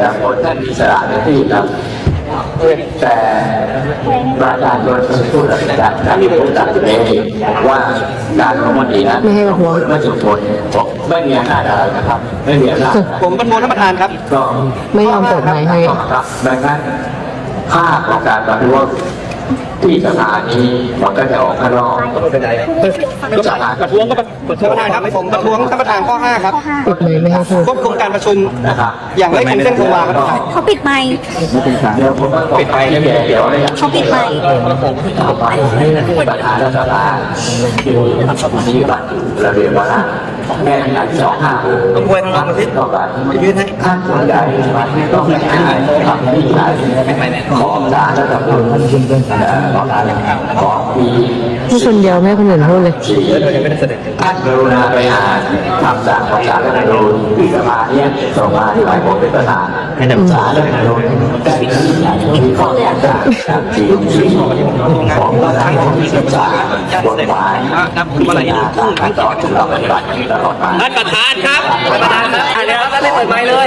แต่คนท่านมีสระในที่ครับแต่ประชาชนผู้ตัดสินใจท่านมีผู้ตัดสินเองว่าการลงมตินั้นไม่ให้ประท้วงไม่สุดผลไม่มีอำนาจอะไรนะครับ ไม่มีอำนาจผมประท้วงท่านประธานครับก็ไม่ยอมเปิดไมค์ให้ครับดังนั้นภาพของการประ ท้วงที่สภานี้มันก็จะออกข้างนอกก็ประท้วงก็ประท้วงท่านประธานครับผมประท้วงท่านประธานข้อ 5 ครับปิดเลยไม่ให้พูดควบคุมการประชุมนะครับอย่างไม่คงเส้นคงวาครับท่านประธานเขาปิดไมค์เดี๋ยวผมก็ปิดไปเดี๋ยวเดี๋ยวเลยเขาปิดไมค์ต่อไปประธานรัฐสภาที่มีบัตรระเบียบวาระแก้ไขสองห้าหกต้องคุยข้างนอกมาสิต่อไปยืนให้ท่านสนใจต้องไม่ใช่ทำที่ไหนของสารรัฐธรรมนูญของสารของปีพูดคนเดียวไม่คนอื่นพูดเลยสี่ท่านกรุณาไปอ่านคำสั่งของสารรัฐธรรมนูญที่สภาเนี่ยส่งมาที่ฝ่ายผมเป็นประธานให้นำสารรัฐธรรมนูญได้ที่ไหนที่ข้อแตกต่างจากที่ที่ของประธานที่ศึกษากฎหมายพิจารณาตามขั้นตอนที่เราปฏิบัติตลอดมาท่านประธานครับประธานครับอ่านแล้วท่านไม่เปิดไมค์เลย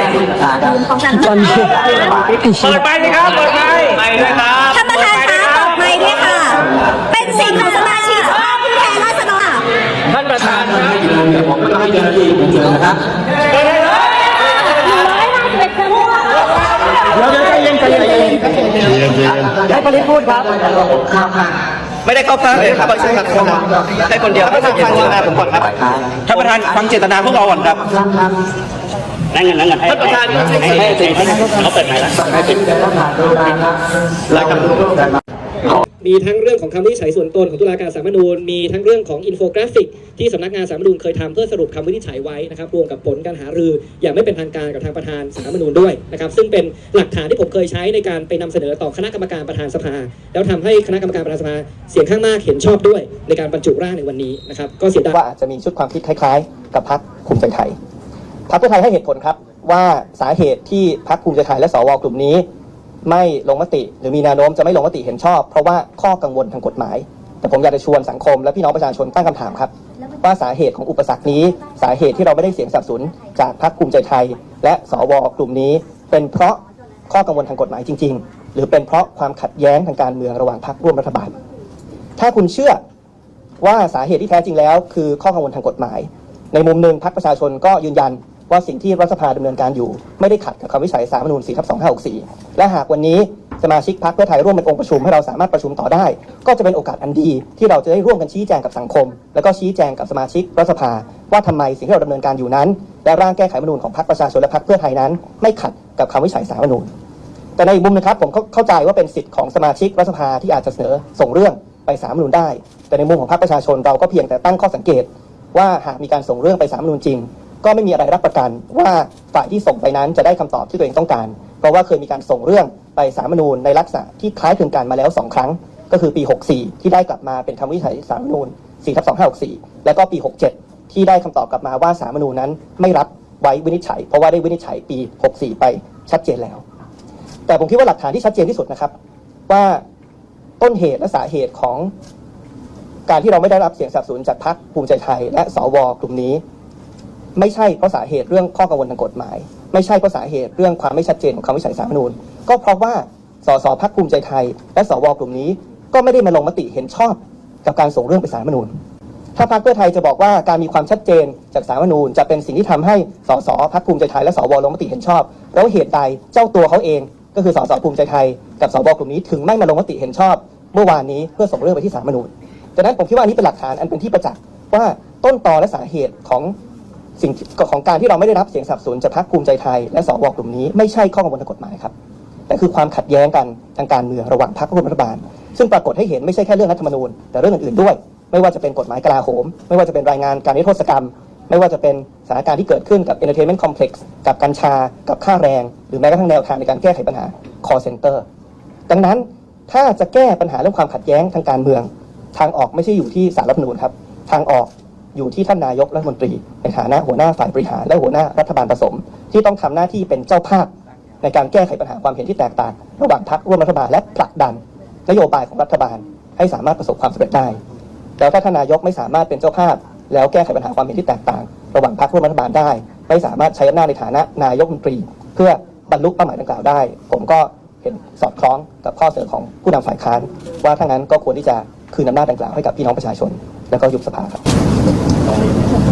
ตอนนี้ไอ้เปิดไมค์สิครับเปิดไมค์ไมค์ด้วยครับ ท่านประธานคะตบไมค์ด้วยค่ะ เป็นสิทธิ์ของสมาชิกสภาผู้แทนราษฎรค่ะ ท่านประธานครับ ผมก็ต้องให้เจ้าหน้าที่ผมเชิญนะครับ เดี๋ยวใจเย็นใจเย็นใจเย็น ให้ปริพูดครับข้ามข้างไม่ได้เข้าข้างเลยครับใช่ครับให้คนเดียวท่านประธานฟังเจตนาผมก่อนครับท่านประธานฟังเจตนาพวกเราก่อนครับนั่งกันนั่งกันท่านประธานให้ให้ให้เขาเปิดไมค์แล้วให้เป็นประธานดูนะครับแล้วก็ร่วมกัน มีทั้งเรื่องของคำวินิจฉัยส่วนตนของตุลาการสารมนูญมีทั้งเรื่องของอินโฟกราฟิก ที่สำนักงานสารมนูญเคยทำเพื่อสรุปคำวินิจฉัยไว้นะครับรวมกับผลการหารืออย่างไม่เป็นทางการกับทางประธานสารมนูญด้วยนะครับซึ่งเป็นหลักฐานที่ผมเคยใช้ในการไปนำเสนอต่อคณะกรรมการประธานสภา แล้วทำให้คณะกรรมการประธานสภาเสียงข้างมากเห็นชอบด้วยในการบรรจุร่างในวันนี้นะครับก็เสียดายว่าอาจจะมีชุดความคิดคล้าย ๆ กับพรรคภูมิใจไทยพรรคเพื่อไทยให้เหตุผลครับว่าสาเหตุที่พรรคภูมิใจไทยและสวกลุ่มนี้ ไม่ลงมติ หรือมีแนวโน้มจะไม่ลงมติเห็นชอบ เพราะว่าข้อกังวลทางกฎหมาย แต่ผมอยากจะชวนสังคมและพี่น้องประชาชนตั้งคำถามครับ ว่าสาเหตุของอุปสรรคนี้ สาเหตุที่เราไม่ได้เสียงสนับสนุนจากพรรคภูมิใจไทย และสวกลุ่มนี้ เป็นเพราะข้อกังวลทางกฎหมายจริง ๆ หรือเป็นเพราะความขัดแย้งทางการเมืองระหว่างพรรคร่วมรัฐบาล ถ้าคุณเชื่อว่าสาเหตุที่แท้จริงแล้ว คือข้อกังวลทางกฎหมาย ในมุมหนึ่งพรรคประชาชนก็ยืนยัน ว่าสิ่งที่รัฐสภาดำเนินการอยู่ ไม่ได้ขัดกับคำวิจัยสารมนูญ4ทับ2564 และหากวันนี้สมาชิกพรรคเพื่อไทยร่วมเป็นองค์ประชุมให้เราสามารถประชุมต่อได้ ก็จะเป็นโอกาสอันดี ที่เราจะได้ร่วมกันชี้แจงกับสังคม แล้วก็ชี้แจงกับสมาชิกรัฐสภา ว่าทำไมสิ่งที่เราดำเนินการอยู่นั้น และร่างแก้ไขมนูญของพรรคประชาชนและพรรคเพื่อไทยนั้น ไม่ขัดกับคำวิจัยสารมนูญแต่ในอีกมุมนะครับผมเข้าใจว่าเป็นสิทธิ์ของสมาชิกรัฐสภาที่อาจจะเสนอส่งเรื่องไปสารมนูญได้ แต่ในมุมของพรรคประชาชนเราก็เพียงแต่ตั้งข้อสังเกต ว่าหากมีการส่งเรื่องไปสารฐธรรมนูญจริง ก็ไม่มีอะไรรับประกันว่าฝ่ายที่ส่งไปนั้นจะได้คำตอบที่ตัวเองต้องการ เพราะว่าเคยมีการส่งเรื่องไปสารมนูญในลักษณะที่คล้ายคลึงกันมาแล้วสองครั้ง ก็คือปี 64 ที่ได้กลับมาเป็นคำวินิจฉัยสารมนูญ4ทับ2564 แล้วก็ปี 67 ที่ได้คำตอบกลับมาว่าสารฐธรรมนูญนั้นไม่รับไว้วินิจฉัย เพราะว่าได้วินิจฉัยปี 64 ไปชัดเจนแล้ว แต่ผมคิดว่าหลักฐานที่ชัดเจนที่สุดนะครับ ว่าต้นเหตุและสาเหตุของการที่เราไม่ได้รับเสียงสนับสนุนจากพรรคภูมิใจไทย และสวกลุ่มนี้ ไม่ใช่เพราะสาเหตุเรื่องข้อกังวลทางกฎหมาย ไม่ใช่เพราะสาเหตุเรื่องความไม่ชัดเจนของคำวิจัยสารนูญก็เพราะว่าสสพรรคภูมิใจไทย และสวกลุ่มนี้ ก็ไม่ได้มาลงมติเห็นชอบกับการส่งเรื่องไปสารมนูญถ้าพรรคเพื่อไทยจะบอกว่าการมีความชัดเจนจากสารมนูญจะเป็นสิ่งที่ทำให้สสพรรคภูมิใจไทยและสวลงมติเห็นชอบ แล้วเหตุใดเจ้าตัวเขาเอง ก็คือสสภูมิใจไทย กับสวกลุ่มนี้ถึงไม่มาลงมติเห็นชอบ เมื่อวานนี้เพื่อส่งเรื่องไปที่สารมนูญดังนั้นผมคิดว่านนี้เป็นหลักฐานอันเป็นที่ประจักษ์ว่าต้นตอและสาเหตุของ สิ่งของการที่เราไม่ได้รับเสียงสนับสนุนจากพรรคภูมิใจไทยและสวกลุ่มนี้ไม่ใช่ข้อกังวลทางกฎหมายครับแต่คือความขัดแย้งกันทางการเมืองระหว่างพรรคร่วมรัฐบาล ซึ่งปรากฏให้เห็นไม่ใช่แค่เรื่องรัฐธรรมนูญแต่เรื่องอื่นๆด้วย ไม่ว่าจะเป็นกฎหมายกลาโหม ไม่ว่าจะเป็นรายงานการนิรโทษกรรม ไม่ว่าจะเป็นสถานการณ์ที่เกิดขึ้นกับ entertainment complex กับกัญชา กับค่าแรง หรือแม้กระทั่งแนวทางในการแก้ไขปัญหา call center ดังนั้นถ้าจะแก้ปัญหาเรื่องความขัดแย้งทางการเมือง ทางออกไม่ใช่อยู่ที่สารรัฐธรรมนูญครับทางออก อยู่ที่ท่านนายกรัฐมนตรี ในฐานะหัวหน้าฝ่ายบริหารและหัวหน้ารัฐบาลผสม ที่ต้องทำหน้าที่เป็นเจ้าภาพ ในการแก้ไขปัญหาความเห็นที่แตกต่าง ระหว่างพรรคร่วมรัฐบาลและผลักดัน นโยบายของรัฐบาลให้สามารถประสบความสำเร็จได้แล้วถ้าท่านนายกไม่สามารถเป็นเจ้าภาพ แล้วแก้ไขปัญหาความเห็นที่แตกต่าง ระหว่างพรรคร่วมรัฐบาลได้ ไม่สามารถใช้อำนาจในฐานะนายกรัฐมนตรี เพื่อบรรลุเป้าหมายดังกล่าวได้ ผมก็เห็นสอดคล้องกับข้อเสนอของผู้นำฝ่ายค้าน ว่าถ้างั้นก็ควรที่จะคืนอำนาจดังกล่าวให้กับพี่น้องประชาชน แล้วก็ยุบสภาครับ Thank you.